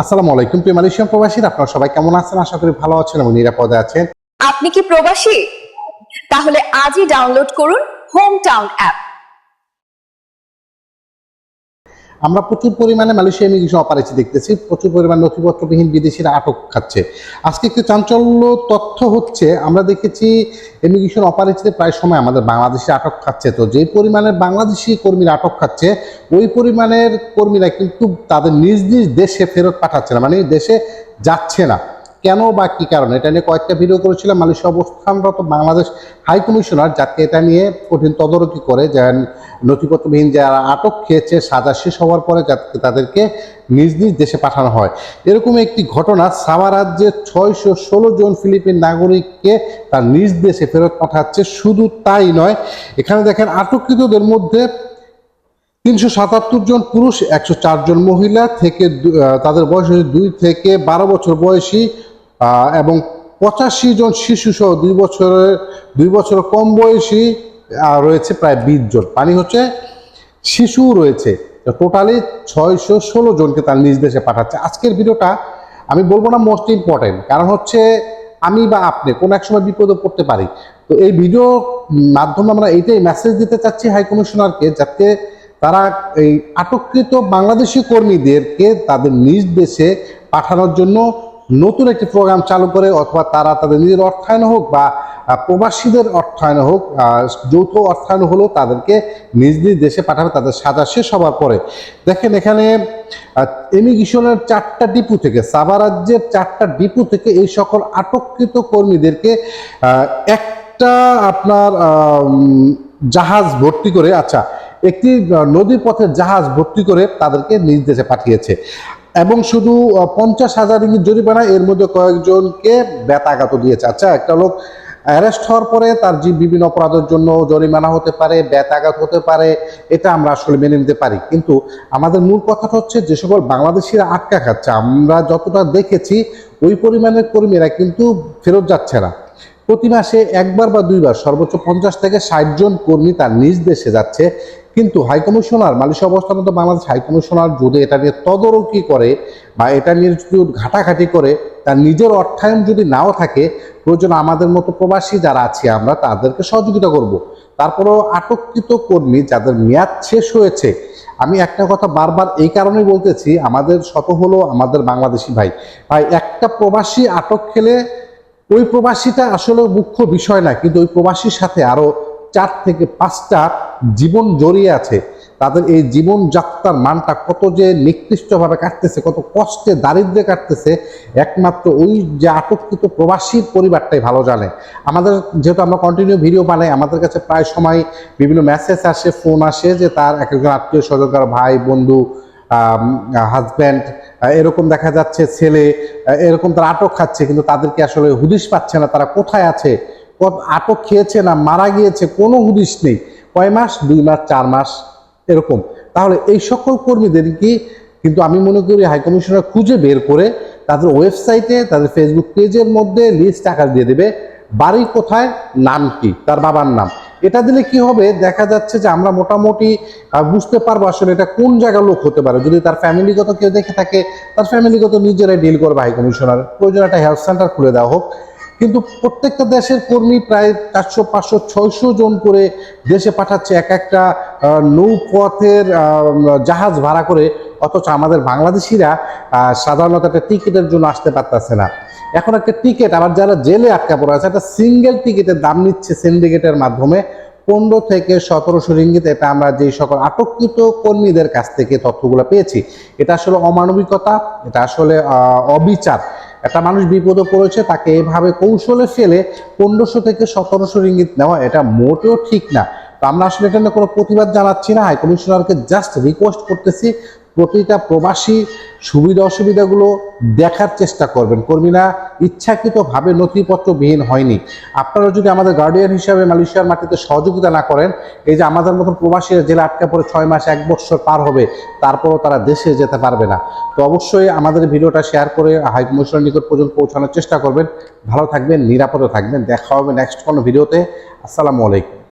আসসালামু আলাইকুম প্রিয় মালয়েশিয়ান প্রবাসীরা, আপনারা সবাই কেমন আছেন? আশা করি ভালো আছেন এবং নিরাপদে আছেন। আপনি কি প্রবাসী? তাহলে আজই ডাউনলোড করুন হোম টাউন অ্যাপ আমরা প্রচুর পরিমাণে মালয়েশিয়া ইমিগ্রেশন অপারেসি দেখতেছি, প্রচুর পরিমাণ নথিপত্রবিহীন বিদেশিরা আটক খাচ্ছে। আজকে একটু চাঞ্চল্য তথ্য হচ্ছে, আমরা দেখেছি ইমিগ্রেশন অপারেসিতে প্রায় সময় আমাদের বাংলাদেশে আটক খাচ্ছে। তো যে পরিমাণের বাংলাদেশি কর্মীরা আটক খাচ্ছে, ওই পরিমাণের কর্মীরা কিন্তু তাদের নিজ নিজ দেশে ফেরত পাঠাচ্ছে না মানে দেশে যাচ্ছে না। কেন বা কি কারণে? এটা নিয়ে কয়েকটা ভিডিও করেছিলাম। মালয়েশিয়া অবস্থানরত বাংলাদেশ হাই কমিশনার, যাকে এটা নিয়ে কঠিন তদারকি করে, যে নথিপত্রবিহীন যারা আটক খেয়েছে, সাজা শেষ হওয়ার পরে যাতে তাদেরকে নিজ নিজ দেশে পাঠানো হয়। এরকম একটি ঘটনা সাবা রাজ্যে ছয়শো ষোলো জন ফিলিপিন নাগরিককে তার নিজ দেশে ফেরত পাঠাচ্ছে। শুধু তাই নয়, এখানে দেখেন আটককৃতদের মধ্যে তিনশো সাতাত্তর জন পুরুষ, একশো জন মহিলা থেকে তাদের বয়স দুই থেকে বারো বছর বয়সী এবং পঁচাশি জন শিশু সহ দুই বছরের, দুই বছর কম বয়সী রয়েছে প্রায় বিশ জন। পানি হচ্ছে শিশু রয়েছে। টোটালি ছয়শো ষোলো জনকে তার নিজ দেশে পাঠাচ্ছে। আজকের ভিডিওটা আমি বলব না মোস্ট ইম্পর্টেন্ট কারণ হচ্ছে আমি বা আপনি কোনো এক সময় বিপদে পড়তে পারি। তো এই ভিডিও মাধ্যমে আমরা এইটাই মেসেজ দিতে চাচ্ছি হাই কমিশনারকে যাতে তারা এই আটককৃত বাংলাদেশি কর্মীদেরকে তাদের নিজ দেশে পাঠানোর জন্য নতুন একটি প্রোগ্রাম চালু করে অথবা তারা তাদের নিজের অর্থায়ন হোক বা প্রবাসীদের অর্থায়ন হোক যৌথ অর্থায়ন হলেও তাদেরকে নিজ নিজ দেশে পাঠাবে, তাদের সাজা শেষ হওয়ার পরে। দেখেন এখানে ইমিগ্রেশনের চারটা ডিপু থেকে, সাবা রাজ্যের চারটা ডিপু থেকে এই সকল আটককৃত কর্মীদেরকে একটা আপনার জাহাজ ভর্তি করে আচ্ছা একটি নদীর পথে জাহাজ ভর্তি করে তাদেরকে নিজ দেশে পাঠিয়েছে। এবং শুধু পঞ্চাশ হাজার রিঙ্গিত জরিমানা এর মধ্যে কয়েকজনকে বেতাঘাত দিয়েছে। আচ্ছা একটা লোক অ্যারেস্ট হওয়ার পরে তার যে বিভিন্ন অপরাধের জন্য জরিমানা হতে পারে, বেতাঘাত হতে পারে, এটা আমরা আসলে মেনে নিতে পারি। কিন্তু আমাদের মূল কথাটা হচ্ছে যে সকল বাংলাদেশিরা আটকা খাচ্ছে। আমরা যতটা দেখেছি, ওই পরিমাণের কর্মীরা কিন্তু ফেরত যাচ্ছে না। প্রতি মাসে একবার বা দুইবার সর্বোচ্চ পঞ্চাশ থেকে ষাট জন কর্মী তার নিজ দেশে যাচ্ছে। কিন্তু হাইকমিশনার মালয়েশিয়া অবস্থানত বাংলাদেশ হাইকমিশনার যদি এটা নিয়ে তদারকি করে বা এটা নিয়ে যদি ঘাটাঘাটি করে, তার নিজের অর্থায়ন যদি নাও থাকে, প্রয়োজন আমাদের মতো প্রবাসী যারা আছি আমরা, তাদেরকে সহযোগিতা করব। তারপরেও আটককৃত কর্মী যাদের মেয়াদ শেষ হয়েছে, আমি একটা কথা বারবার এই কারণেই বলতেছি, আমাদের শত হলো আমাদের বাংলাদেশি ভাই। ভাই, একটা প্রবাসী আটক খেলে ওই প্রবাসীটা আসলে মুখ্য বিষয় না, কিন্তু ওই প্রবাসীর সাথে আরও চার থেকে পাঁচটা জীবন জড়িয়ে আছে। তাদের এই জীবনযাত্রার মানটা কত যে নিকৃষ্টভাবে কাটতেছে, কত কষ্টে, দারিদ্র্যে কাটতেছে, একমাত্র ওই যে আটককৃত প্রবাসীর পরিবারটাই ভালো জানে। আমাদের যেহেতু আমরা কন্টিনিউ ভিডিও বানাই, আমাদের কাছে প্রায় সময় বিভিন্ন মেসেজ আসে ফোন আসে যে তার এক একজন আত্মীয় স্বজনকার ভাই, বন্ধু হাজব্যান্ড এরকম দেখা যাচ্ছে, ছেলে এরকম তারা আটক খাচ্ছে, কিন্তু তাদেরকে আসলে হুদিশ পাচ্ছে না, তারা কোথায় আছে? আটক খেয়েছে না মারা গিয়েছে কোনো হুদিশ নেই। কয় মাস? দুই মাস, চার মাস, এরকম। তাহলে এই সকল কর্মীদেরকে কিন্তু আমি মনে করি হাইকমিশনার খুঁজে বের করে তাদের ওয়েবসাইটে, তাদের ফেসবুক পেজের মধ্যে লিস্ট আকার দিয়ে দেবে, বাড়ি কোথায়, নাম কি, তার বাবার নাম। এটা দিলে কি হবে? দেখা যাচ্ছে যে আমরা মোটামুটি বুঝতে পারব আসলে এটা কোন জায়গার লোক হতে পারে। যদি তার ফ্যামিলিগত কেউ দেখে থাকে, তার ফ্যামিলিগত নিজেরাই ডিল করবে হাই কমিশনার। প্রয়োজন একটা হেলথ সেন্টার খুলে দেওয়া হোক। কিন্তু প্রত্যেকটা দেশের কর্মী প্রায় চারশো, পাঁচশো, ছয়শো জন করে দেশে পাঠাচ্ছে এক একটা নৌপথের জাহাজ ভাড়া করে, অথচ আমাদের বাংলাদেশিরা সাধারণত একটা টিকিটের জন্য আসতে পারতেছে না। এখন একটা টিকিট, আবার যারা জেলে আটকা পড়ে আছে, একটা সিঙ্গেল টিকিটের দাম নিচ্ছে সিন্ডিকেটের মাধ্যমে, পনেরো থেকে সতেরোশো রিঙ্গিত, এটা আমরা যে সকল আটককৃত কর্মীদের কাছ থেকে তথ্যগুলো পেয়েছি। এটা আসলে অমানবিকতা, এটা আসলে অবিচার। একটা মানুষ বিপদে পড়েছে, তাকে এভাবে কৌশলে ফেলে পনেরোশো থেকে সতেরোশো ইঙ্গিত নেওয়া এটা মোটেও ঠিক না। তো আমরা আসলে এটা নিয়ে কোনো প্রতিবাদ জানাচ্ছি না। হাই কমিশনারকে জাস্ট রিকোয়েস্ট করতেছি প্রতিটা প্রবাসী সুবিধা অসুবিধাগুলো দেখার চেষ্টা করবেন। কর্মীরা ইচ্ছাকৃতভাবে নথিপত্রবিহীন হয়নি। আপনারা যদি আমাদের গার্ডিয়ান হিসাবে মালয়েশিয়ার মাটিতে সহযোগিতা না করেন, এই যে আমাদের মতন প্রবাসীরা জেলে আটকা পরে ছয় মাস, এক বছর পার হবে, তারপরও তারা দেশে যেতে পারবে না। তো অবশ্যই আমাদের ভিডিওটা শেয়ার করে হাই কমিশনের নিকট পর্যন্ত পৌঁছানোর চেষ্টা করবেন। ভালো থাকবেন, নিরাপদে থাকবেন। দেখা হবে নেক্সট কোনো ভিডিওতে। আসসালামু আলাইকুম।